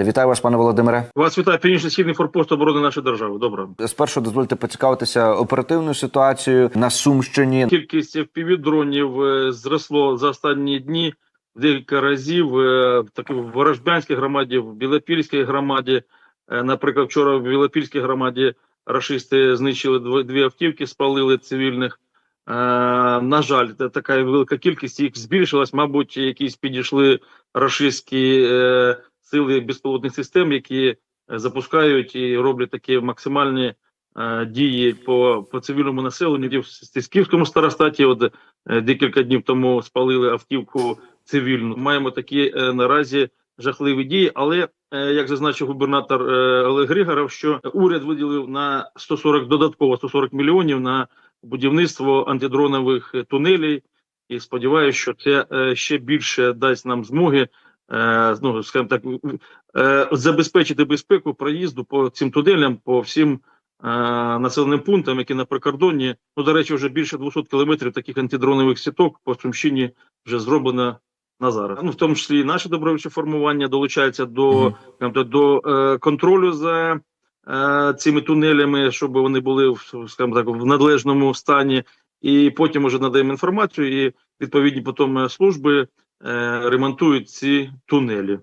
Вітаю вас, пане Володимире. Вас вітає північно-східний форпост оборони нашої держави. Добре. Спершу дозвольте поцікавитися оперативною ситуацією на Сумщині. Кількість FPV-дронів е, зросло за останні дні в декілька разів. е, В таки в Ворожбянській громаді, в Білопільській громаді. Е, Наприклад, вчора в Білопільській громаді рашисти знищили дві автівки, спалили цивільних. На жаль, така велика кількість їх збільшилась. Мабуть, якісь підійшли рашистські сили безпілотних систем, які е, запускають і роблять такі максимальні е, дії по, по цивільному населенню. В Стисківському старостаті от е, декілька днів тому спалили автівку цивільну. Маємо такі наразі жахливі дії, але як зазначив губернатор Олег Григоров, що уряд виділив на 140 додатково 140 мільйонів на будівництво антидронових тунелей. І сподіваюся, що це ще більше дасть нам змоги. Е, Ну, скажімо так, е, забезпечити безпеку проїзду по цим тунелям, по всім е, населеним пунктам, які на прикордонні. Ну, до речі, вже більше 200 кілометрів таких антидронових сіток по Сумщині вже зроблено на зараз. Ну, в тому числі і наше добровольче формування долучається до, так, до контролю за цими тунелями, щоб вони були в, скажімо так, в належному стані. І потім уже надаємо інформацію, і відповідні потім служби ремонтують ці тунелі.